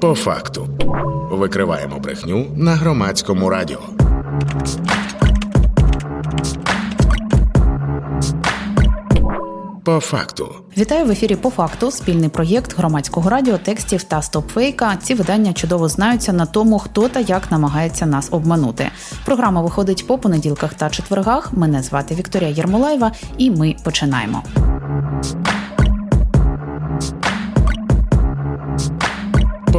По факту викриваємо брехню на громадському радіо. По факту Вітаю в ефірі по факту. Спільний проєкт громадського радіо, текстів та стопфейка. Ці видання чудово знаються на тому, хто та як намагається нас обманути. Програма виходить по понеділках та четвергах. Мене звати Вікторія Єрмолаєва, і ми починаємо.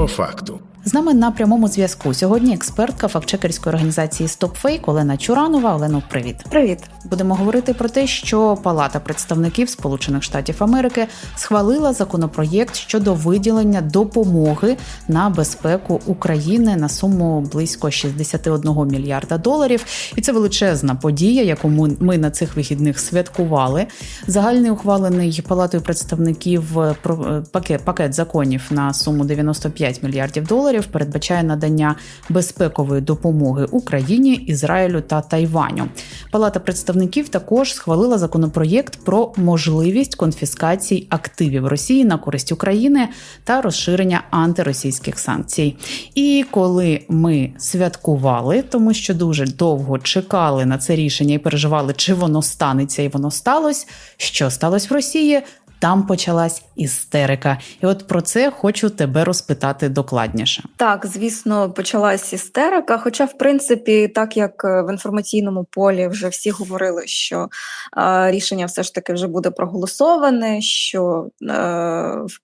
Факту. З нами на прямому зв'язку сьогодні експертка фактчекерської організації StopFake Олена Чуранова. Олено, привіт. Привіт. Будемо говорити про те, що Палата представників Сполучених Штатів Америки схвалила законопроєкт щодо виділення допомоги на безпеку України на суму близько 61 мільярда доларів. І це величезна подія, яку ми- на цих вихідних святкували. Загальний ухвалений палатою представників е, пакет, пакет законів на суму 95 мільярдів доларів передбачає надання безпекової допомоги Україні, Ізраїлю та Тайваню. Палата представників також схвалила законопроєкт про можливість конфіскації активів Росії на користь України та розширення антиросійських санкцій. І коли ми святкували, тому що дуже довго чекали на це рішення і переживали, чи воно станеться, і воно сталося. Що сталося в Росії? Там почалась істерика, і от про це хочу тебе розпитати докладніше. Так, звісно, почалась істерика. Хоча, в принципі, так як е, в інформаційному полі вже всі говорили, що е, рішення все ж таки вже буде проголосоване, що е,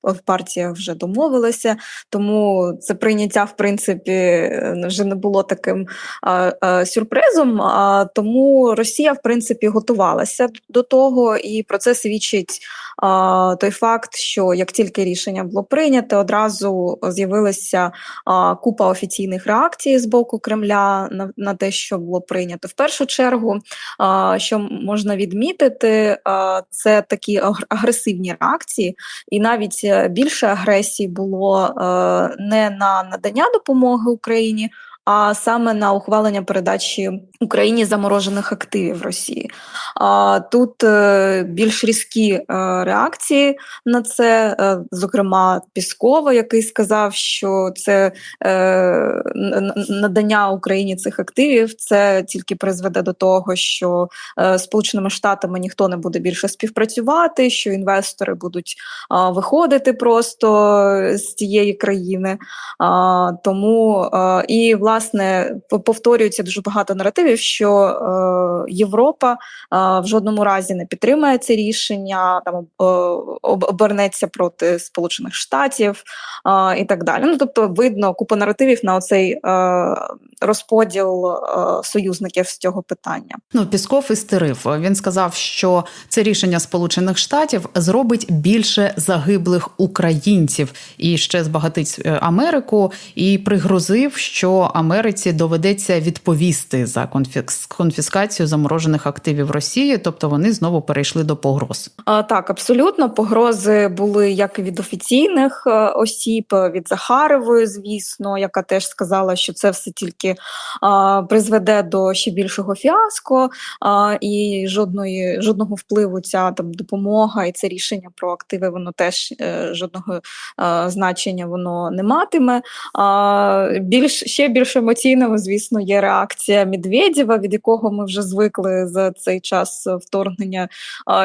в, партіях вже домовилися, тому це прийняття, в принципі, е, вже не було таким е, е, сюрпризом. А тому Росія, в принципі, готувалася до того, і про це свідчить а, той факт, що як тільки рішення було прийнято, одразу з'явилася купа офіційних реакцій з боку Кремля на, на те, що було прийнято. В першу чергу, що можна відмітити, це такі агресивні реакції, і навіть е, більше агресії було е, не на надання допомоги Україні. А саме на ухвалення передачі Україні заморожених активів Росії. Тут е, більш різкі е, реакції на це, е, зокрема Піскова, який сказав, що це надання Україні цих активів це тільки призведе до того, що Сполученими Штатами ніхто не буде більше співпрацювати, що інвестори будуть виходити просто з цієї країни. Тому і власне п- повторюється дуже багато наративів, що е, Європа е, в жодному разі не підтримає це рішення, там е, обернеться проти Сполучених Штатів е, і так далі. Ну тобто, видно купа наративів на оцей е, розподіл е, союзників з цього питання. Ну, Пісков істерив. Він сказав, що це рішення Сполучених Штатів зробить більше загиблих українців і ще збагатить е, Америку, і пригрозив, що Америці доведеться відповісти за конфіскацію заморожених активів Росії, тобто вони знову перейшли до погроз. А, Так, абсолютно. Погрози були як від офіційних е, осіб, від Захарової, звісно, яка теж сказала, що це все тільки а, призведе до ще більшого фіаско, а, і жодної жодного впливу ця там допомога і це рішення про активи, воно теж е, жодного е, значення воно не матиме. А, більш ще більш емоційною, звісно, є реакція Медведєва, від якого ми вже звикли за цей час вторгнення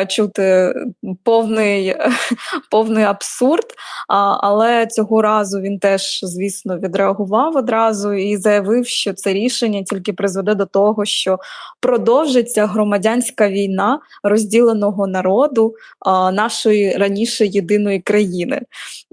чути повний, повний абсурд. Але цього разу він теж, звісно, відреагував одразу і заявив, що це рішення тільки призведе до того, що продовжиться громадянська війна розділеного народу нашої раніше єдиної країни.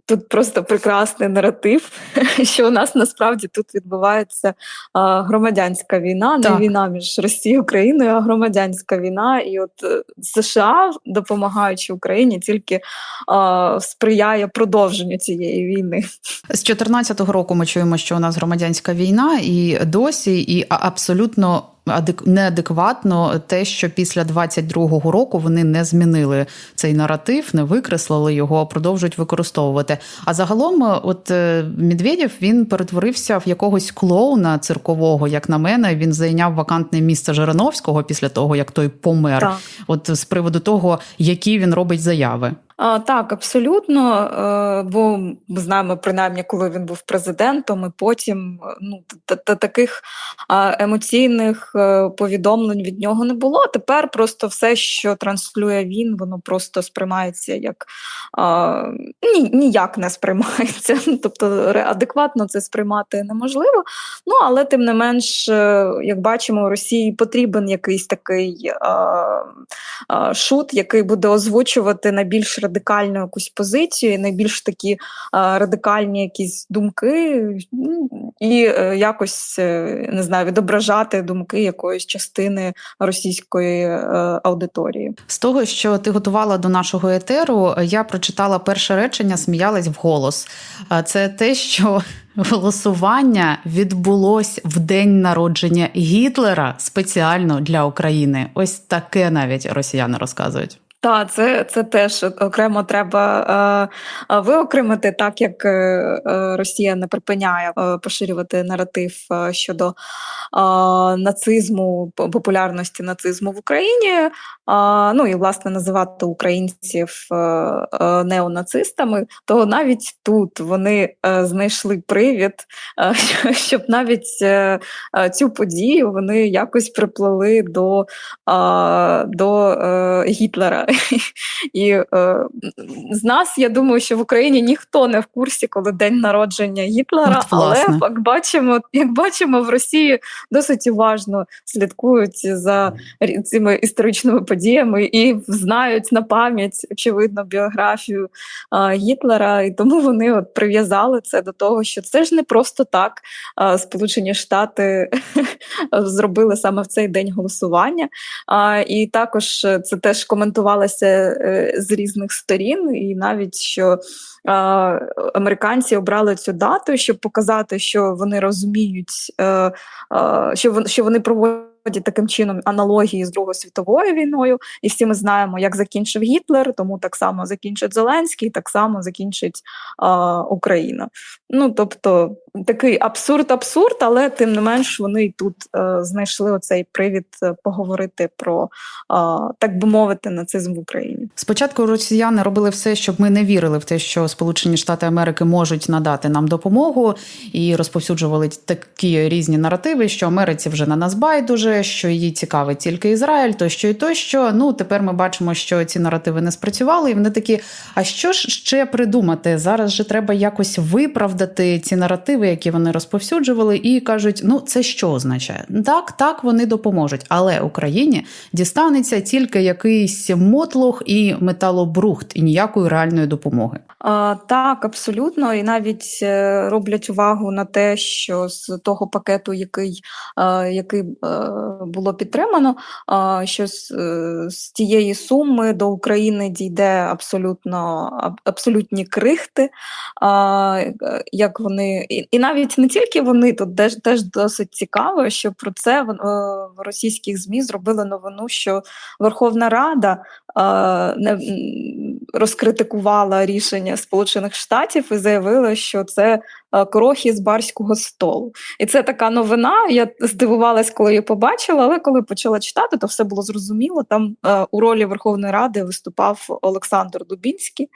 Тут просто прекрасний наратив, що у нас насправді тут відбувається громадянська війна, не Так. війна між Росією і Україною, а громадянська війна. І от е, США, допомагаючи Україні, тільки а, сприяє продовженню цієї війни. З 2014 року ми чуємо, що у нас громадянська війна, і досі, і абсолютно неадекватно те, що після 22-го року вони не змінили цей наратив, не викреслили його, а продовжують використовувати. А загалом, е, от е, Медведєв він перетворився в якогось клоуна циркового, як на мене. Він зайняв вакантне місце Жириновського після того, як той помер. Так. От з приводу того, які він робить заяви. А, так, абсолютно. Е, бо ми знаємо, принаймні, коли він був президентом, і потім ну, та- та- таких емоційних е, повідомлень від нього не було. Тепер просто все, що транслює він, воно просто сприймається як а, ні, ніяк не сприймається. Тобто адекватно це сприймати неможливо. Ну, але тим не менш, е, як бачимо, Росії потрібен якийсь такий а, а, шут, який буде озвучувати найбільш радикальну якусь позицію, найбільш такі радикальні якісь думки, ну, і е, якось е, не знаю, відображати думки якоїсь частини російської е, аудиторії. З того, що ти готувала до нашого етеру, я прочитала перше речення, сміялась вголос. Це те, що голосування відбулось в день народження Гітлера спеціально для України. Ось таке навіть росіяни розказують. Так, це, це теж окремо треба е, е, виокремити, так як е, е, Росія не припиняє поширювати наратив щодо е, нацизму, по- популярності нацизму в Україні. е, ну і власне називати українців е, неонацистами, то навіть тут вони е, знайшли привід, е, щоб навіть е, цю подію вони якось приплели до, е, до е, Гітлера. І е, з нас, я думаю, що в Україні ніхто не в курсі, коли день народження Гітлера, але як бачимо, як бачимо, в Росії досить уважно слідкують за цими історичними подіями і знають на пам'ять, очевидно, біографію е, Гітлера, і тому вони от прив'язали це до того, що це ж не просто так. е, Сполучені Штати зробили саме в цей день голосування. А, і також е, це теж коментувалося е, з різних сторін, і навіть що американці обрали цю дату, щоб показати, що вони розуміють, е, е, що, вони проводять. Таким чином аналогії з Другою світовою війною, і всі ми знаємо, як закінчив Гітлер, тому так само закінчить Зеленський, так само закінчить а, Україна. Ну тобто такий абсурд, абсурд, але тим не менш вони й тут е, знайшли оцей привід е, поговорити про, е, так би мовити, нацизм в Україні. Спочатку росіяни робили все, щоб ми не вірили в те, що Сполучені Штати Америки можуть надати нам допомогу, і розповсюджували такі різні наративи, що Америці вже на нас байдуже, що її цікавить тільки Ізраїль, тощо і тощо. Ну тепер ми бачимо, що ці наративи не спрацювали, і вони такі: а що ж ще придумати? Зараз же треба якось виправдати ці наративи, які вони розповсюджували, і кажуть: ну це що означає? Так, так, вони допоможуть, але Україні дістанеться тільки якийсь мотлох і металобрухт, і ніякої реальної допомоги. А, так, абсолютно, і навіть е, роблять увагу на те, що з того пакету, який, е, який е, було підтримано, що з, з тієї суми до України дійде абсолютно абсолютні крихти. Е, як вони, і, і навіть не тільки вони, тут теж, теж досить цікаво, що про це в, е, в російських ЗМІ зробили новину, що Верховна Рада е, не, розкритикувала рішення Сполучених Штатів і заявила, що це е, крохи з барського столу. І це така новина. Я здивувалась, коли її побачила, але коли почала читати, то все було зрозуміло. Там е, у ролі Верховної Ради виступав Олександр Дубінський,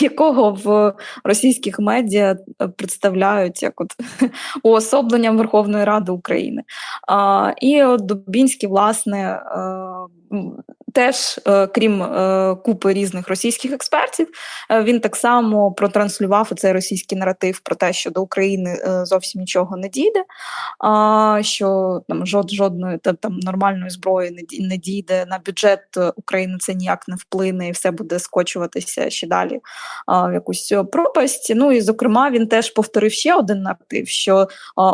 якого в російських медіа е, представляють як от уособленням Верховної Ради України. А, і от Дубінський, власне, е, теж, е, крім е, купи різних російських експертів, е, він так само протранслював цей російський наратив про те, що до України зовсім нічого не дійде, що там жодної там, нормальної зброї не, дійде на бюджет України, це ніяк не вплине, і все буде скочуватися ще далі в якусь пропасть. Ну і зокрема, він теж повторив ще один наратив, що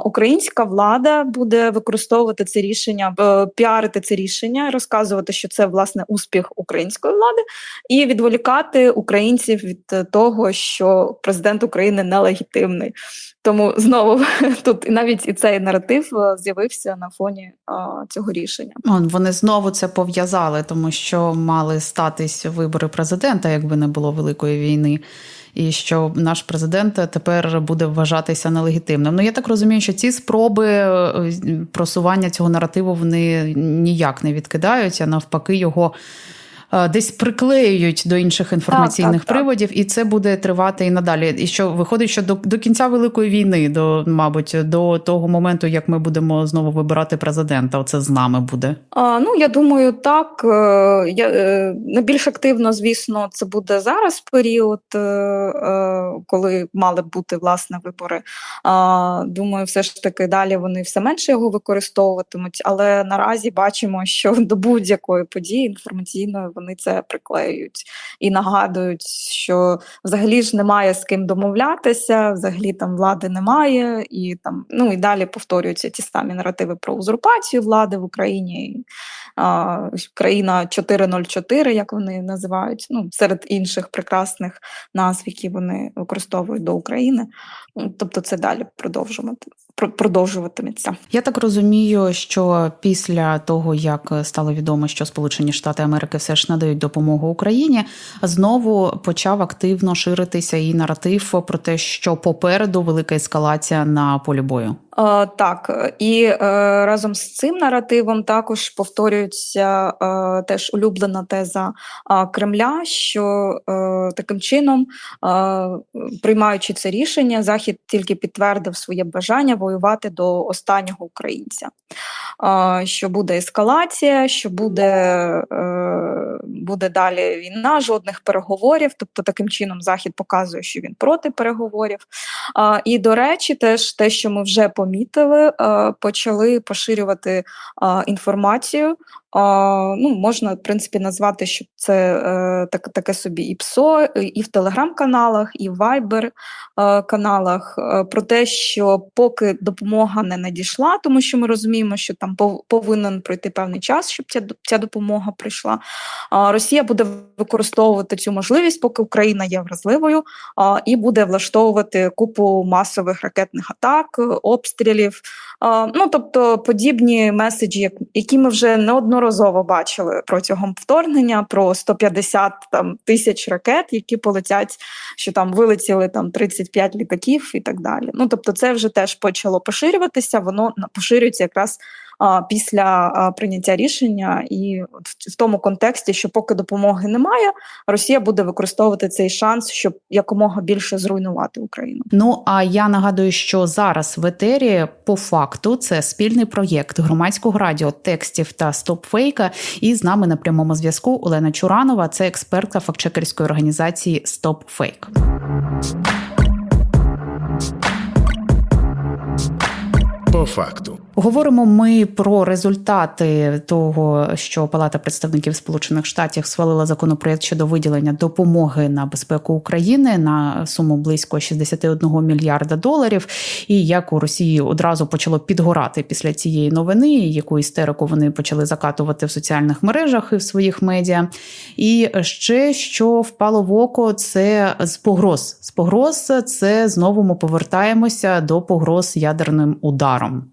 українська влада буде використовувати це рішення, піарити це рішення, розказувати, що це власне успіх української влади, і відволікати українців від е, того, що президент України нелегітимний. Тому знову тут навіть і цей наратив е, з'явився на фоні а, цього рішення. Он, Вони знову це пов'язали, тому що мали статись вибори президента, якби не було великої війни. І що наш президент тепер буде вважатися нелегітимним. Ну я так розумію, що ці спроби е, просування цього наративу вони ніяк не відкидають, а навпаки, його десь приклеюють до інших інформаційних так, так. приводів, і це буде тривати і надалі. І що виходить, що до, до кінця великої війни, до мабуть, до того моменту, як ми будемо знову вибирати президента, оце з нами буде. А, ну, я думаю, так. Е, Я, е, найбільш активно, звісно, це буде зараз період, е, е, коли мали б бути власне вибори. А, Думаю, все ж таки далі вони все менше його використовуватимуть, але наразі бачимо, що до будь-якої події інформаційної вони це приклеюють і нагадують, що взагалі ж немає з ким домовлятися, взагалі там влади немає, і там ну і далі повторюються ті самі наративи про узурпацію влади в Україні. А, країна 404, як вони називають, ну серед інших прекрасних назв, які вони використовують до України. Тобто, це далі продовжувати про- продовжуватиметься. Я так розумію, що після того, як стало відомо, що Сполучені Штати Америки все ж надають допомогу Україні, знову почав активно ширитися і наратив про те, що попереду велика ескалація на полі бою. Е, Так, і е, разом з цим наративом також повторюється е, теж улюблена теза е, Кремля, що е, таким чином, е, приймаючи це рішення, Захід тільки підтвердив своє бажання воювати до останнього українця. Е, Що буде ескалація, що буде, е, буде далі війна, жодних переговорів. Тобто, таким чином Захід показує, що він проти переговорів. І до речі, теж те, що ми вже помітили, е, почали поширювати інформацію. Ну, можна, в принципі, назвати, що це е, так, таке собі і ПСО, і в телеграм-каналах, і в Viber е, е, про те, що поки допомога не надійшла, тому що ми розуміємо, що там пов- повинен пройти певний час, щоб ця, ця допомога прийшла. Росія буде використовувати цю можливість, поки Україна є вразливою, а, і буде влаштовувати купу масових ракетних атак, обстрілів. Ну тобто подібні меседжі, які ми вже неодноразово бачили протягом вторгнення, про 150 там тисяч ракет, які полетять, що там вилетіли там 35 літаків і так далі. Ну тобто, це вже теж почало поширюватися. Воно поширюється якраз. А, Після прийняття рішення, і в, в тому контексті, що поки допомоги немає, Росія буде використовувати цей шанс, щоб якомога більше зруйнувати Україну. Ну а я нагадую, що зараз в етері по факту це спільний проєкт громадського радіо текстів та стопфейка. І з нами на прямому зв'язку Олена Чуранова, це експертка фактчекерської організації StopFake. По факту. Говоримо ми про результати того, що Палата представників Сполучених Штатів схвалила законопроект щодо виділення допомоги на безпеку України на суму близько 61 мільярда доларів. І як у Росії одразу почало підгорати після цієї новини, яку істерику вони почали закатувати в соціальних мережах і в своїх медіа. І ще що впало в око, це з погроз. З погроз це знову ми повертаємося до погроз ядерним ударом.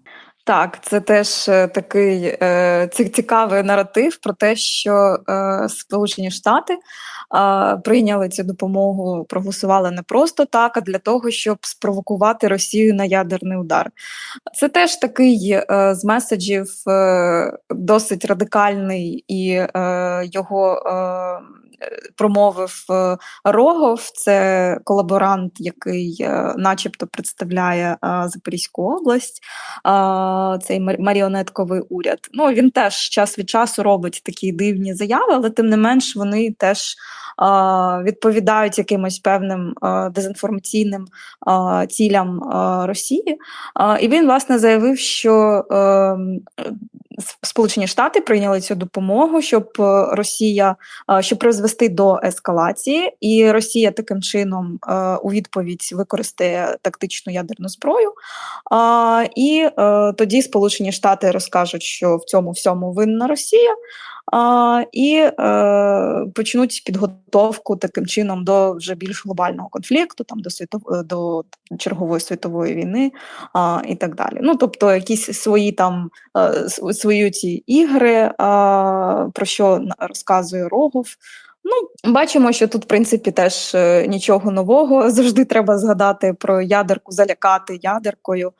Так, це теж е, такий е, цікавий наратив про те, що е, Сполучені Штати е, прийняли цю допомогу, проголосували не просто так, а для того, щоб спровокувати Росію на ядерний удар. Це теж такий е, з меседжів е, досить радикальний, і е, його е, промовив е, Рогов. Це колаборант, який, е, начебто, представляє е, Запорізьку область цей маріонетковий уряд. Ну він теж час від часу робить такі дивні заяви, але тим не менш вони теж відповідають якимось певним дезінформаційним цілям Росії. І він власне заявив, що ем, Сполучені Штати прийняли цю допомогу, щоб е, Росія е, щоб призвести до ескалації, і Росія таким чином е, у відповідь використає тактичну ядерну зброю. І тоді Сполучені Штати розкажуть, що в цьому всьому винна Росія, а, і е, почнуть підготовку таким чином до вже більш глобального конфлікту, там до світов... до чергової світової війни а, і так далі. Ну тобто, якісь свої там е, свої ці ігри, а, про що розказує Рогов. Ну, бачимо, що тут, в принципі, теж е, нічого нового. Завжди треба згадати про ядерку, залякати ядеркою,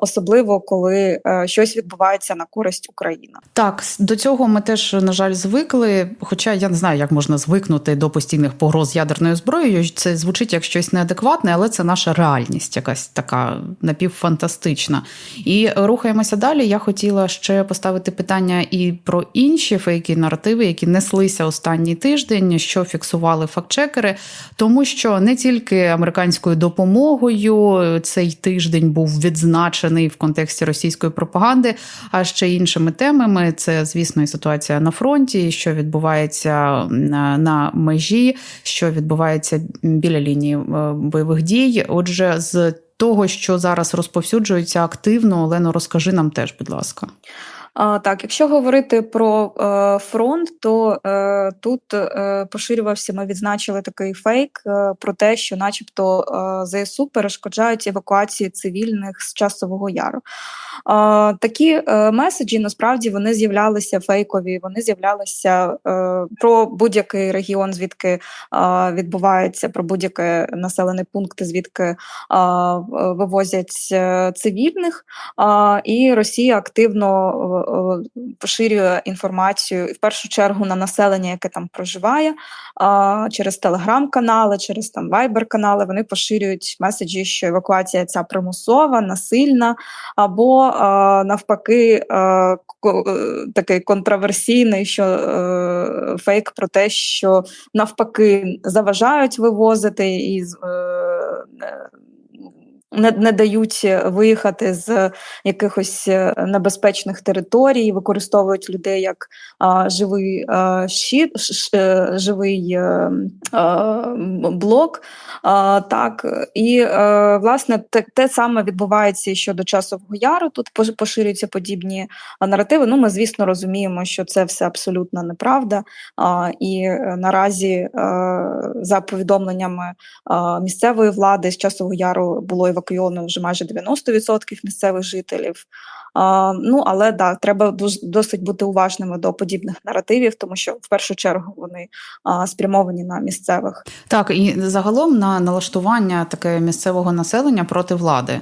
особливо коли е, щось відбувається на користь України. Так, до цього ми теж, на жаль, звикли. Хоча я не знаю, як можна звикнути до постійних погроз ядерною зброєю. Це звучить як щось неадекватне, але це наша реальність, якась така напівфантастична. І рухаємося далі. Я хотіла ще поставити питання і про інші фейки наративи, які неслися останній тиждень, що фіксували фактчекери, тому що не тільки американською допомогою цей тиждень був відзначений в контексті російської пропаганди, а ще іншими темами. Це, звісно, і ситуація на фронті, що відбувається на, на межі, що відбувається біля лінії е, бойових дій. Отже, з того, що зараз розповсюджується активно, Олено, розкажи нам теж, будь ласка. Так, якщо говорити про е, фронт, то е, тут е, поширювався, ми відзначили такий фейк про те, що, начебто, ЗСУ перешкоджають евакуації цивільних з часового яру. Такі меседжі насправді вони з'являлися фейкові, вони з'являлися про будь-який регіон, звідки відбувається, про будь-який населений пункт, звідки вивозять цивільних. І Росія активно поширює інформацію в першу чергу на населення, яке там проживає, через телеграм-канали, через там вайбер-канали. Вони поширюють меседжі, що евакуація ця примусова, насильна, або навпаки, а, ко- е, такий контраверсійний, що е, фейк про те, що навпаки заважають вивозити і е, е, не, не дають виїхати з якихось е, небезпечних територій, використовують людей як а, живий а, щит, ш- е, живий е, а, блок. А, так, і е, власне те, те саме відбувається щодо часового яру. Тут поширюються подібні наративи. Ну, ми, звісно, розуміємо, що це все абсолютно неправда. А, і е, наразі, е, за повідомленнями а, місцевої влади з часового яру було евакуйовано вже майже 90% місцевих жителів. А, ну але да, треба досить бути уважними до подібних наративів, тому що в першу чергу вони а, спрямовані на місцевих. Так, і загалом на налаштування таке місцевого населення проти влади.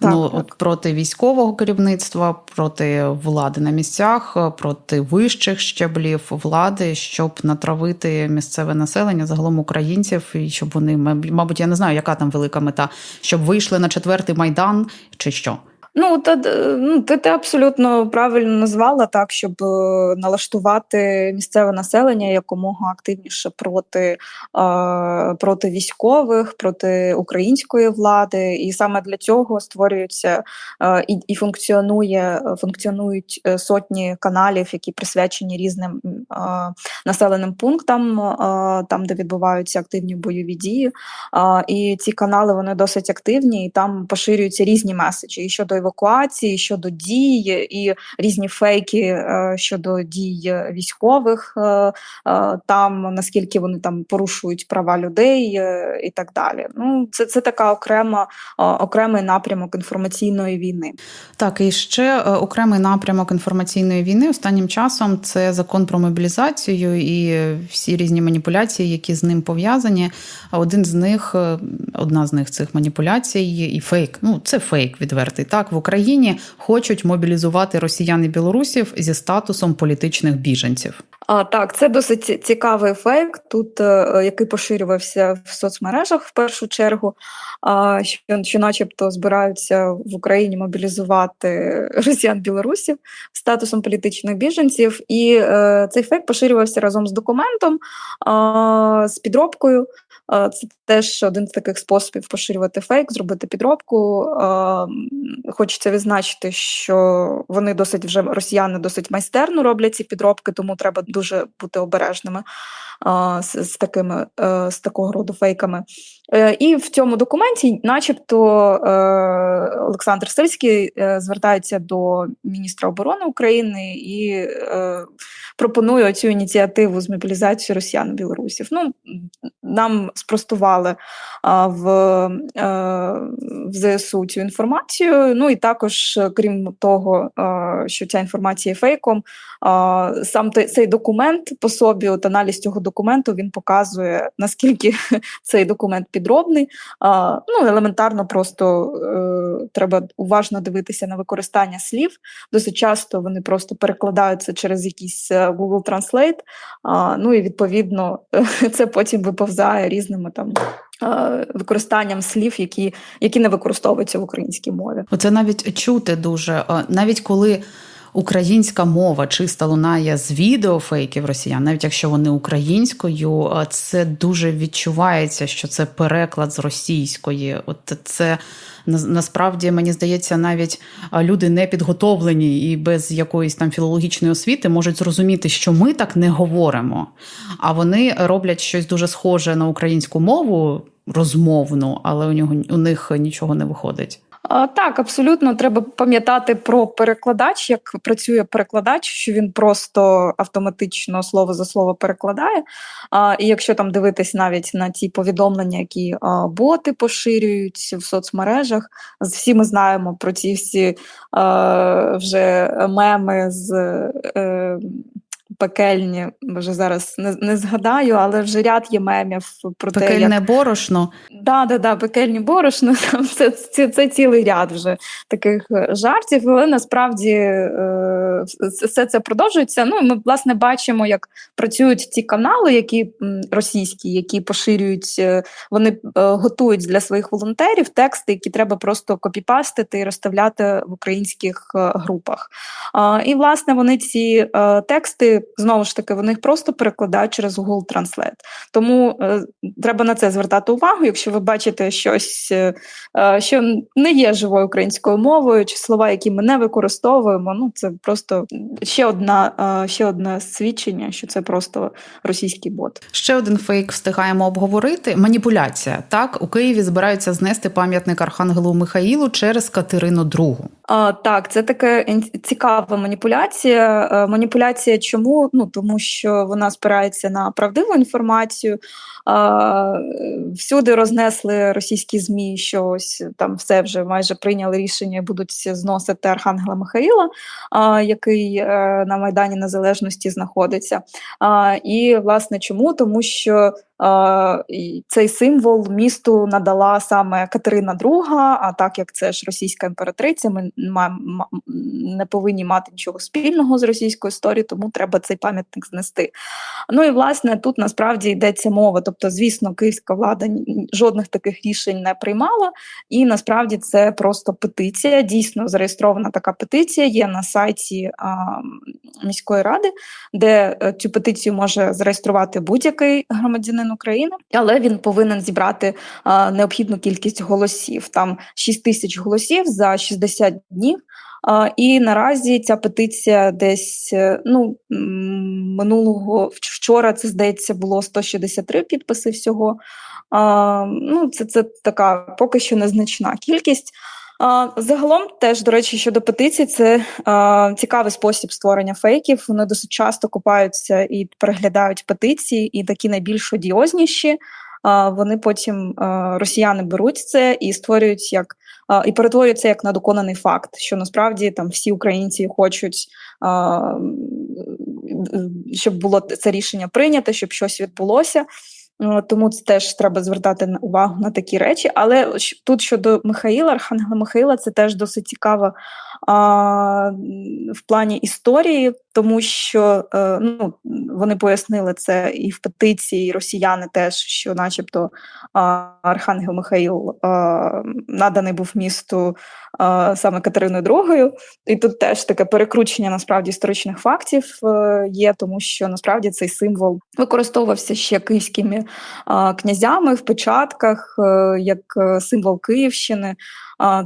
Так, ну, так. От проти військового керівництва, проти влади на місцях, проти вищих щаблів влади, щоб натравити місцеве населення, загалом українців, і щоб вони, маб- мабуть, я не знаю, яка там велика мета, щоб вийшли на четвертий майдан чи що. Ну, та, ну, ти, ти абсолютно правильно назвала так, щоб е, налаштувати місцеве населення якомога активніше проти, е, проти військових, проти української влади. І саме для цього створюються е, і, і функціонує, функціонують е, сотні каналів, які присвячені різним е, населеним пунктам, е, там, де відбуваються активні бойові дії. А, і ці канали вони досить активні, і там поширюються різні меседжі і щодо евакуації, щодо дій, і різні фейки е, щодо дій військових, е, е, там наскільки вони там порушують права людей і так далі. Ну, це, це така окрема окремий напрямок інформаційної війни. Так, і ще окремий напрямок інформаційної війни останнім часом це закон про мобілізацію і всі різні маніпуляції, які з ним пов'язані. Один з них, одна з них цих маніпуляцій і фейк. Ну, це фейк відвертий. Так, в Україні хочуть мобілізувати росіян і білорусів зі статусом політичних біженців. А, так, це досить цікавий фейк, тут, е, який поширювався в соцмережах в першу чергу, а, що, що начебто збираються в Україні мобілізувати росіян-білорусів статусом політичних біженців. І е, цей фейк поширювався разом з документом, а, з підробкою. Це теж один з таких способів поширювати фейк, зробити підробку. Хочеться відзначити, що вони досить вже росіяни досить майстерно роблять ці підробки, тому треба дуже бути обережними з, такими е, з такого роду фейками. Е, І в цьому документі, начебто, е, Олександр Сильський звертається до міністра оборони України і пропонує цю ініціативу з мобілізації росіян білорусів. Ну нам спростували в, е, в ЗСУ цю інформацію. Ну і також, е, крім того, е, що ця інформація є фейком, сам цей документ по собі, от аналіз цього документу, він показує наскільки цей документ підробний. Ну елементарно, просто е, треба уважно дивитися на використання слів. Досить часто вони просто перекладаються через якийсь е, Google Translate, ну і відповідно це потім виповзає різними там. е, Використанням слів, які, які не використовуються в українській мові. Оце навіть чути дуже, навіть коли українська мова чисто лунає з відеофейків росіян, навіть якщо вони українською, е, це дуже відчувається, що це переклад з російської. От це на- насправді мені здається, навіть е, люди не підготовлені і без якоїсь там філологічної освіти можуть зрозуміти, що ми так не говоримо. А вони роблять щось дуже схоже на українську мову розмовну, але у нього у них нічого не виходить. Так, абсолютно треба пам'ятати про перекладач, як працює перекладач, що він просто автоматично слово за слово перекладає. І якщо там дивитись навіть на ті повідомлення, які боти поширюють в соцмережах, всі ми знаємо про ці всі вже меми з. Е, Пекельні, вже зараз не, не згадаю, але вже ряд є мемів про те, як борошно. Да, да, да, пекельні борошна, там це, це, це цілий ряд вже таких е, жартів, але насправді е, все- це продовжується. Ну, ми власне бачимо, як працюють ці канали, які російські, які поширюють, е, вони е, готують для своїх волонтерів тексти, які треба просто копіпастити і розставляти в українських е, групах. А, і власне вони ці е, тексти знову ж таки вони їх просто перекладають через Google Translate. Тому е, треба на це звертати увагу, якщо ви бачите щось, е, е, що не є живою українською мовою, чи слова, які ми не використовуємо. Ну це просто ще одна е, ще одне свідчення, що це просто російський бот. Ще один фейк встигаємо обговорити. Маніпуляція. Так, у Києві збираються знести пам'ятник Архангелу Михаїлу через Катерину II. А, так, це така цікава маніпуляція. Е, Маніпуляція чому? Ну тому що вона спирається на правдиву інформацію. Всюди рознесли російські змі, що ось там все вже майже прийняли рішення, будуть зносити Архангела Михаїла, який е, на Майдані Незалежності знаходиться. І власне чому? Тому що цей символ місту надала саме Катерина II, а так як це ж російська імператриця, ми не повинні мати нічого спільного з російською історією, тому треба цей пам'ятник знести. Ну і власне тут насправді йдеться мова. Тобто, звісно, київська влада жодних таких рішень не приймала, і насправді це просто петиція. Дійсно зареєстрована така петиція. Є на сайті а, міської ради, де е, цю петицію може зареєструвати будь-який громадянин України, але він повинен зібрати а, необхідну кількість голосів. Там 6 тисяч голосів за 60 днів. І наразі ця петиція десь е, ну минулого вчора це здається було 163 підписи всього. Ну, це, це така поки що незначна кількість. Загалом, теж, до речі, щодо петицій, це цікавий спосіб створення фейків. Вони досить часто купаються і переглядають петиції, і такі найбільш одіозніші. Вони потім росіяни беруть це і створюють як і перетворюють це як на доконаний факт, що насправді там всі українці хочуть, щоб було це рішення прийнято, щоб щось відбулося. Е, Тому це теж треба звертати увагу на такі речі. Але тут щодо Михаїла, Архангела Михаїла, це теж досить цікаво а, в плані історії, тому що е, ну, вони пояснили це і в петиції, і росіяни теж, що, начебто, а, Архангел Михаїл а, наданий був місту а, саме Катериною II. І тут теж таке перекручення насправді історичних фактів е, є, тому що насправді цей символ використовувався ще київськими князями в печатках е, як е, символ Київщини.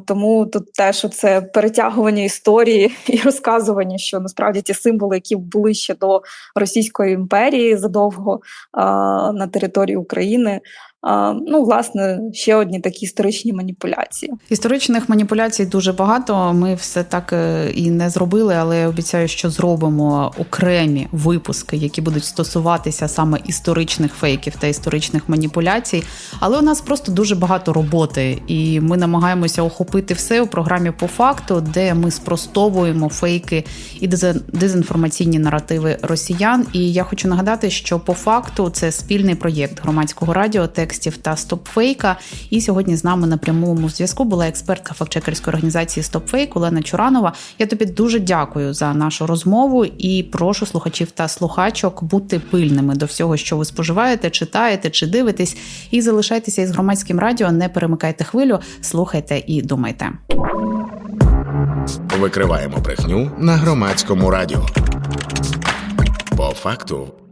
Тому тут теж це перетягування історії і розказування, що насправді ті символи, які були ще до Російської імперії задовго на території України, Ну, власне, ще одні такі історичні маніпуляції. Історичних маніпуляцій дуже багато. Ми все так е, і не зробили, але обіцяю, що зробимо окремі випуски, які будуть стосуватися саме історичних фейків та історичних маніпуляцій. Але у нас просто дуже багато роботи, і ми намагаємося охопити все у програмі по факту, де ми спростовуємо фейки і дезінформаційні наративи росіян. І я хочу нагадати, що по факту це спільний проєкт громадського радіо, текстів та стопфейка. І сьогодні з нами на прямому зв'язку була експертка фактчекерської організації StopFake Олена Чуранова. Я тобі дуже дякую за нашу розмову і прошу слухачів та слухачок бути пильними до всього, що ви споживаєте, читаєте чи дивитесь. І залишайтеся із громадським радіо, не перемикайте хвилю, слухайте і думайте. Викриваємо брехню на громадському радіо. По факту